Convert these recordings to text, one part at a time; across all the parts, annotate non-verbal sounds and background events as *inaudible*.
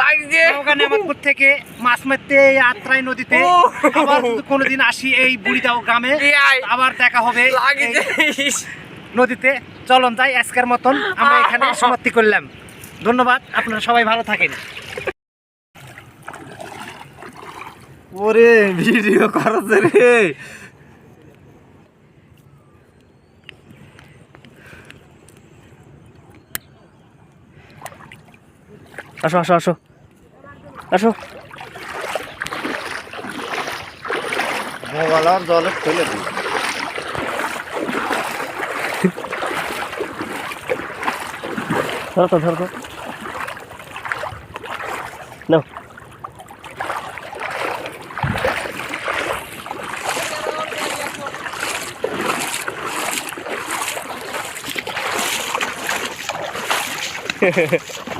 লাগছে। নওগাঁ নেমাতপুর থেকে মাছ মারতে আত্রাই নদীতে। আবার কোনোদিন আসি এই বুড়িদাও গ্রামে। আবার দেখা হবে নদীতে। চলন যাই আজকের মতন। আমরা এখানে সমাপ্তি করলাম। ধন্যবাদ। আপনারা সবাই ভালো থাকেন। ওরে ভিডিও করছে রে। আসো আসো আসো। আসো। মোবাইল আর জলে ফেলে দিই। ধরো তো ধরো *laughs*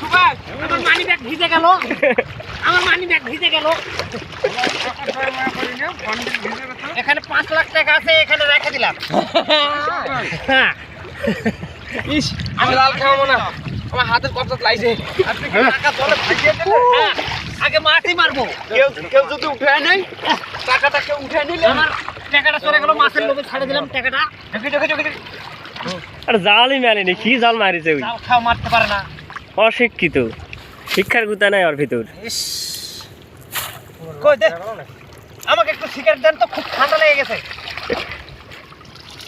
সুভাষ? আমার মানি ব্যাগ ভিজে গেল। আমার মানি ব্যাগ ভিজে গেল। এখানে পাঁচ লাখ টাকা আছে এখানে রেখে দিলাম। হ্যাঁ। ইস আমি লাল খাব না। আমার হাতের কপটা লাগছে। টাকা জলে ফাটিয়ে দিলে হ্যাঁ, আগে মাটি মারবো। কেউ কেউ যদি উঠে নেই টাকাটা কেউ উঠে নিলে আমার টাকাটা চলে গেল মাছের লোভে ছাড়ে দিলাম টাকাটা। ঢুকি ঢুকি ঢুকি ঢুকি। আর জালই মারেনি কি জাল মারিছে ওই? খাও মারতে পারে না। অশিক্ষিত। শিক্ষার গুতা নাই ওর ভিতর। আমাকে একটু সিগারেট দেন তো খুব ঠান্ডা লেগে গেছে।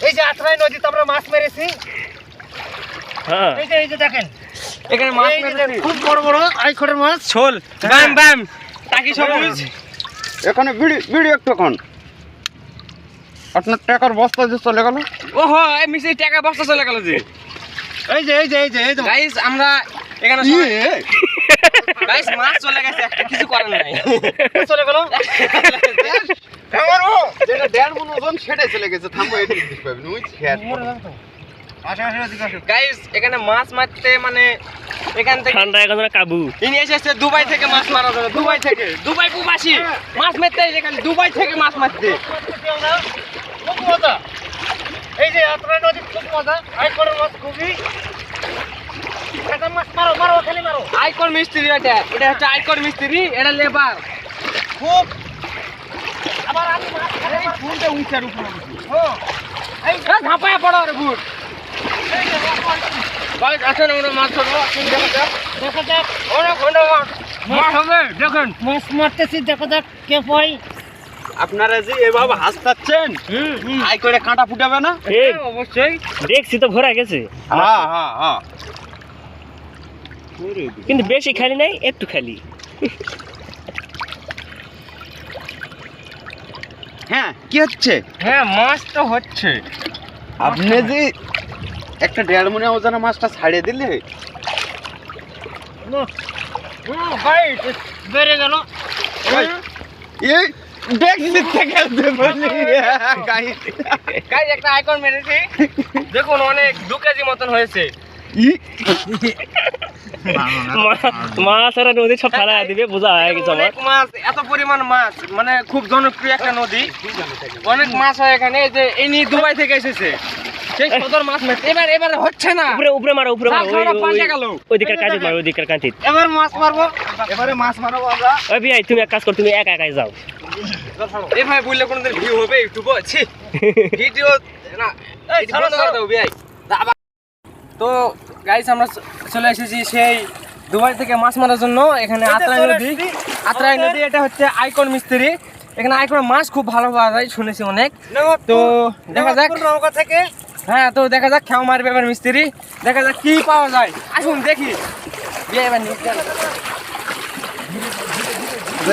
এই যে আত্রাই নদীতে আমরা মাছ মেরেছি। হ্যাঁ। এই যে এই যে দেখেন। এখানে মাছ মেরেছি। খুব বড় বড় আইখড়ের মাছ। ছোল বাম বাম। টাকি সবুজ এখানে বিড়ি বিড়ি একটুক্ষণ আপনার টাকার বস্তা যে চলে গেল? ওহো এই মিশে টাকা বস্তা চলে গেল যে। এই যে এই যে এই যে এই যে। গাইস আমরা এখানে ইয়ে, গাইস মাছ চলে গেছে একটা কিছু করার নাই। চলে গেল। আমারও যেটা দেড় মন ওজন সেটাই চলে গেছে। থামবো এটি দিতে পারবেন ওই শেয়ার আসো আসো এদিকে আসো। গাইস এখানে মাছ মারতে মানে এখান থেকে ঠান্ডা এখন কাবু। ইনি এসেছে দুবাই থেকে মাছ মারা যাবে দুবাই থেকে। দুবাই প্রবাসী মাছ মারতে এখানে দুবাই থেকে মাছ মারতে। খুব মজা। এই যে খুব মজা। আইখড়ের মাছ খুবই এটা মাছ মারো মারো খালি মারো। আইকর মিস্ত্রি এটা এটা হচ্ছে আইকর মিস্ত্রি এটা লেবার। খুব। আবার আমি মাছ এই ফুলটা উঁচার উপরে হ্যাঁ এই এই ঝাঁপায় পড়ো রে ভুট এই মাছ গাইস আসেন আমরা মাছ ধরবো। যাক। দেখা যাক। অনেক মাছ হবে দেখেন। মাছ মারতেছি দেখা যাক কে পাই। আপনারা যে এভাবে হাসতাচ্ছেন আই করে কাঁটা ফুটাবে না? এই অবশ্যই। দেখছি তো ঘোরা গেছে। হ্যাঁ হ্যাঁ হ্যাঁ। কিন্তু বেশি খালি নাই একটু খালি। হ্যাঁ কি হচ্ছে? হ্যাঁ মাছ তো হচ্ছে। আপনি যে একটা দেড় মনে ওজনের মাছটা ছাড়িয়ে দিলে। বেড়ে গেল। দেখুন অনেক দু কেজি মতন হয়েছে। মাছ আর নদী সব ফেলা দিবে বোঝা হয়ে গেছে আমার মাছ এত পরিমাণ মাছ মানে খুব জনপ্রিয় একটা নদী। অনেক মাছ হয় এখানে এই যে ইনি দুবাই থেকে এসেছে। সেই সদর মাছ মাছ এবার এবার হচ্ছে না। উপরে উপরে মারো উপরে মারো পাল্টে গেল। ওই কাঁচিত মারো কাঁচিত এবার মাছ মারবো। এবারে মাছ মারাবো আমরা। ওই ভাই তুমি এক কাজ করো তুমি একা একাই যাও। এই ভাই বললে কোনোদিন ভিউ হবে ইউটিউবে? ছি। *laughs* ভিডিও না এই, এটি ছাড়ো, বন্ধ করে ছাড়ো। দাও ভাই তো গাইস আমরা চ- চলে এসেছি সেই দুবাই থেকে মাছ মারার জন্য। এখানে আত্রাই নদী। আত্রাই নদী এটা হচ্ছে আইকন মিস্ত্রি। এখানে আইকোড়া মাছ খুব ভালো পাওয়া যায় শুনেছি অনেক। তো দেখা যাক। নৌকা থেকে। হ্যাঁ তো দেখা যাক খেয়া মারবে এবার মিস্ত্রি। দেখা যাক কি পাওয়া যায়। আসুন দেখি।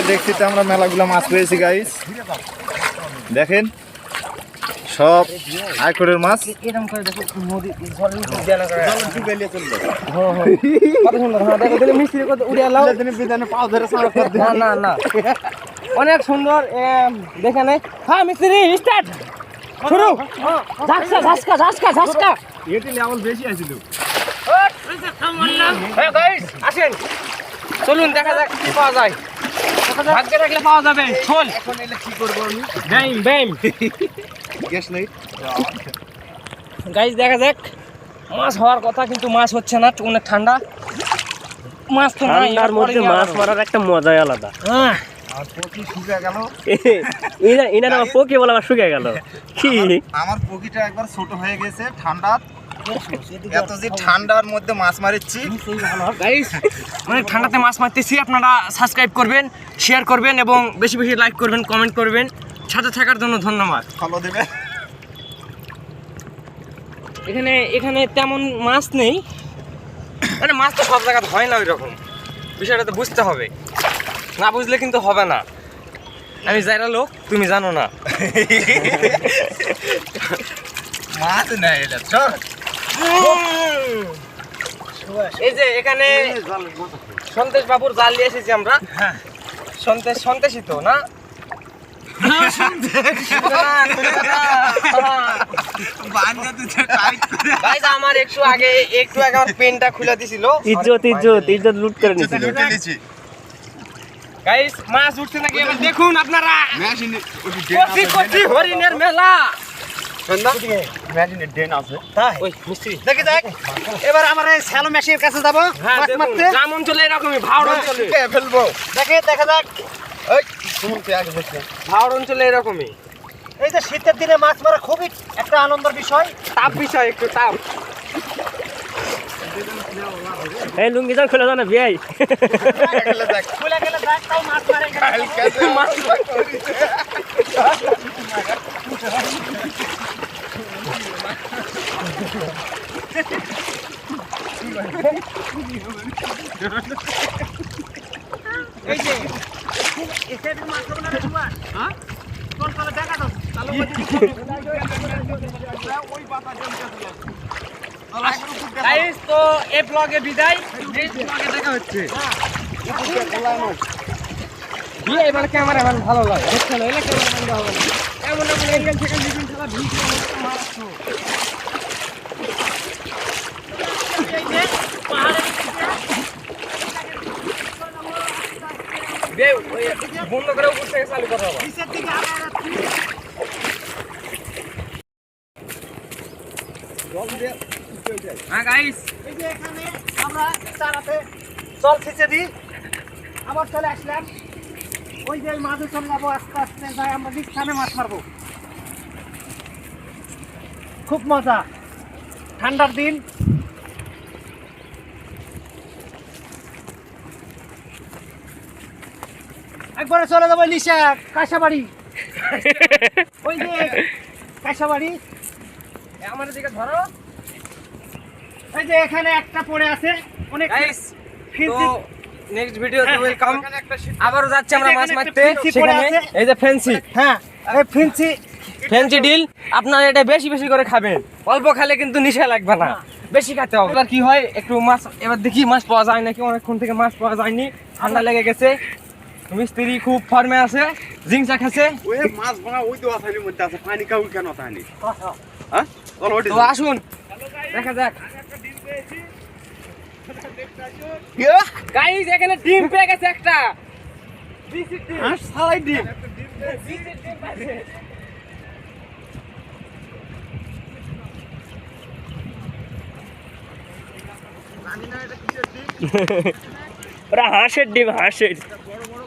দেখছি তো আমরা মেলাগুলো মাছ পেয়েছি গাইস দেখেন সব আইকরের মাছ। এরকম করে দেখো নদী জলে উঠে না করে কত সুন্দর হ্যাঁ দেখো দিলে মিস্ত্রি কত উড়ে এলাও না না না। অনেক সুন্দর দেখে নে। হ্যাঁ মিস্ত্রি স্টার্ট। শুরু। ঝাসকা ঝাসকা ঝাসকা ঝাসকা। এটি লেভেল বেশি আছিল হ্যাঁ আসেন। চলুন দেখা যাক কি পাওয়া যায়। ভাগ্যে রাখলে পাওয়া যাবে। চল এখন এলে কি করব আমি? ব্যাম ব্যাম গ্যাস নাই। গাইস দেখা যাক। মাছ হওয়ার কথা কিন্তু মাছ হচ্ছে না অনেক ঠান্ডা। মাছ তো নাই ঠান্ডার মধ্যে মাছ মারার একটা মজাই আলাদা। হ্যাঁ। আর পকি শুকে *laughs* গেল। আমার পোকে বলে আমার শুকিয়ে গেল। কি আমার পকিটা একবার ছোট হয়ে গেছে ঠান্ডা। এত যে ঠান্ডার মধ্যে মাছ মারিচ্ছি। মানে ঠান্ডাতে মাছ মারতেছি আপনারা সাবস্ক্রাইব করবেন শেয়ার করবেন এবং বেশি বেশি লাইক করবেন কমেন্ট করবেন। সাথে থাকার জন্য ধন্যবাদ। ফলো দেবে। এখানে এখানে তেমন মাছ নেই। মানে মাছ তো সব জায়গাতে হয় না ওই রকম বিষয়টা তো বুঝতে হবে। না বুঝলে কিন্তু হবে না। আমি যাইরা লোক তুমি জানো না। মাছ নেই এটা চল। এই যে এখানে সন্তেশ বাবুর জাল নিয়ে এসেছি আমরা। সন্তেশ সন্তেশই তো না? Guys, আমার একটু আগে একটু আগে আমার পেনটা খুলে দিছিল। ইজ্জত ইজ্জত ইজ্জত লুট করে নিছিল লুটে নিছি গাইস মাছ উঠছে নাকি? দেখুন আপনারা। হরিণের মেলা। এবার আমার এই স্যালো মেশিনের কাছে যাব হ্যাঁ মাছ দেখুন, মারতে। গ্রাম অঞ্চলে এরকমই ভাওড় অঞ্চলে। ফেলব। দেখে দেখা যাক ভাওড় অঞ্চলে এরকমই। এই যে শীতের দিনে মাছ মারা খুবই একটা আনন্দের বিষয়। তাপ বিষয় একটু তাপ। এই লুঙ্গি যান খুলে যান না বিয়াই। খুলে গেলে দেখ তাও মাছ মারে। *laughs* হ্যাঁ তো এই ব্লগে বিদায় দেখা হচ্ছে দিয়ে এবার ক্যামেরা ম্যান ভালো লাগে ক্যামেরা ম্যান হবে না এমন এমন মারাচ্ছো বে ওই বন্ধ জল ছিঁচে দিই আবার চলে আসলাম। ওই যে মাঝে চলে যাব, আস্তে আস্তে যাই, আমরা স্থানে মাছ মারবো। খুব মজা। ঠান্ডার দিন। একবারে চলে যাব লিসা কাঁসাবাড়ি। ওই যে কাঁসাবাড়ি। আমার দিকে ধরো। এই যে এখানে একটা পড়ে আছে। অনেক নেক্সট ভিডিওতে হ্যাঁ, ওয়েলকাম আবারও যাচ্ছি আমরা মাছ মারতে একটা ফেন্সি পড়ে সেখানে এই যে ফেন্সি। হ্যাঁ এই ফিনছি ফেন্সি ডিল। আপনারা এটা বেশি বেশি করে খাবেন। অল্প খেলে কিন্তু নিশা লাগবে না। বেশি খেতে হবে। এবার কি হয় একটু মাছ এবার দেখি মাছ পাওয়া যায় নাকি? অনেকক্ষণ থেকে মাছ পাওয়া যায়নি। ঠান্ডা লেগে গেছে। মিস্ত্রি খুব ফর্মে আছে জিংচা খাচ্ছে ওই মাছ ভাঙা ওই তো আসাইলি মধ্যে আছে পানি কাউ কেন তাহলে হ্যাঁ তো আসুন। দেখা যাক। গাইস এখানে ডিম পেয়ে গেছে একটা। ডিম। ওরা হাঁসের ডিম হাঁসের।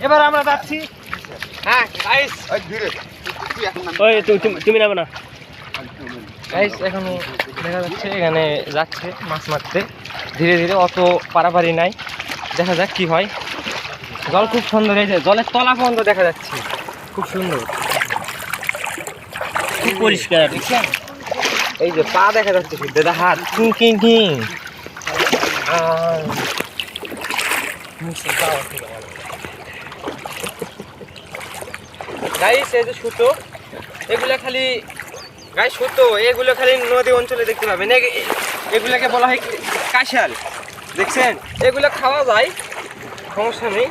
এবার- আমরা যাচ্ছি। হ্যাঁ গাইস ওই তুমি- তুমি নামো না। গাইস এখন দেখা যাচ্ছে এখানে যাচ্ছে মাছ মারতে। ধীরে ধীরে অত পারাপারি নাই। দেখা যাক কি হয়। জল খুব সুন্দর হয়েছে জলের তলা পর্যন্ত দেখা যাচ্ছে। খুব সুন্দর। খুব পরিষ্কার। এই যে পা দেখা যাচ্ছে দাদা হাত। কিং কিং কিং আহ, নিচে যাওয়া ছিল ভালো। গাইস এই যে সুতো এগুলো খালি গাই সুতো এগুলো খালি নদী অঞ্চলে দেখতে পাবেন এগুলাকে বলা হয় কাশাল দেখছেন? এগুলো খাওয়া যায় সমস্যা নেই।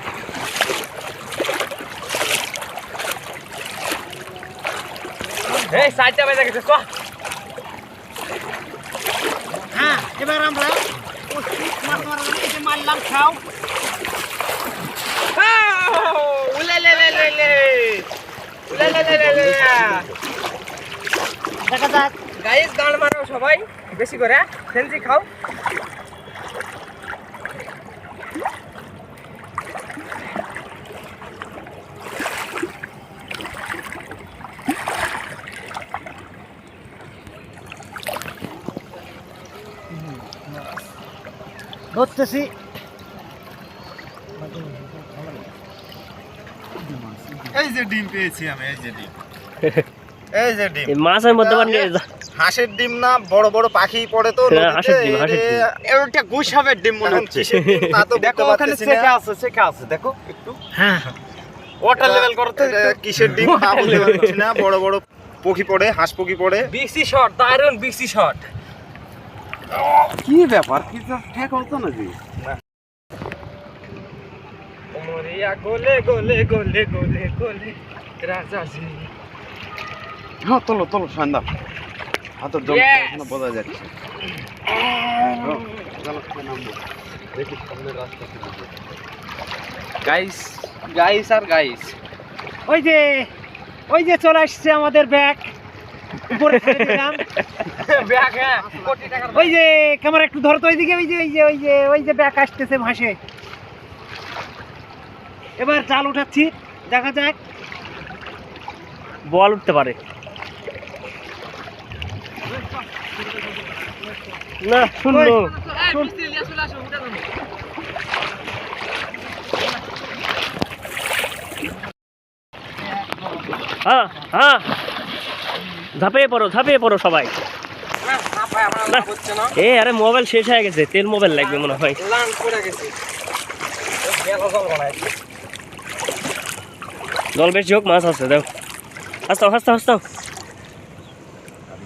এই সাইডটা বেজে গেছে চ হ্যাঁ এবার আমরা অস্থির মাছ মারার জন্য এই যে মারলাম খাও দেখা যাক। গাইস গান মারো সবাই বেশি করে ফেন্সি খাও। ধরতেছি। এই যে ডিম পেয়েছি আমি এই যে ডিম। *laughs* এই যে ডিম। মাছের মধ্যে হাঁসের ডিম না বড় বড় পাখি পড়ে তো হ্যাঁ, হাঁসের ডিম, হাঁসের ডিম। এটা ডিম মনে হচ্ছে। *laughs* তা তো দেখো ওখানে শেখা আছে শেখা আছে দেখো একটু। হ্যাঁ ওয়াটার লেভেল করো তো এটা কিসের ডিম বুঝতে পারছি না। বড় বড় পক্ষী পড়ে হাঁস পড়ে। বিসি শট দারুণ বিসি শট কি ব্যাপার? কি ঠেক হতো নাকি? মরিয়া গোলে গোলে গোলে গোলে গোলে হ্যাঁ তোলো তোলো সন্ধ্যা হাতের জল বোঝা যাচ্ছে। দেখি সামনে রাস্তা গাইস গাইস আর গাইস ওই যে ওই যে চলে আসছে আমাদের ব্যাগ। উপরে *laughs* ব্যাগ হ্যাঁ। ওই যে ক্যামেরা একটু ধরো তো ওইদিকে ওই যে ওই যে ওই যে ওই যে ব্যাগ আসতেছে ভাসে। এবার জাল উঠাচ্ছি দেখা যাক বল উঠতে পারে। না শূন্য। হ্যাঁ হ্যাঁ। ঝাঁপিয়ে পড়ো ঝাঁপিয়ে পড়ো সবাই। না। হচ্ছে না এ আরে মোবাইল শেষ হয়ে গেছে তেল মোবাইল লাগবে মনে হয়। জল বেশি হোক মাছ আছে দাও। হাসতাও হাসতাও হাসতাও।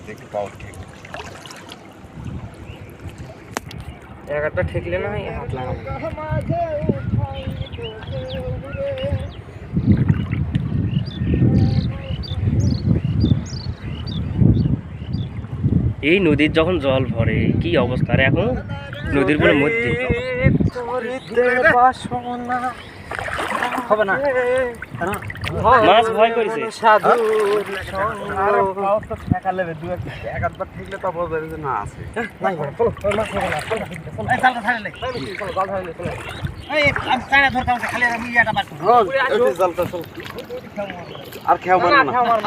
দেখি ঠেকলে না এই হাত লাগাবো। এই নদীর যখন জল ভরে কি অবস্থা? আর এখন নদীর পুরো মধ্যে হবে না। মাছ ভয় করেছে। সাধু এক আধবার ঠিকলে তা বোঝা যে না আছে। এই জালটা এই আমি চাইনা ধরতাম না, খালি আমি ইয়াটা মারতাম জালটা চল। আর আমার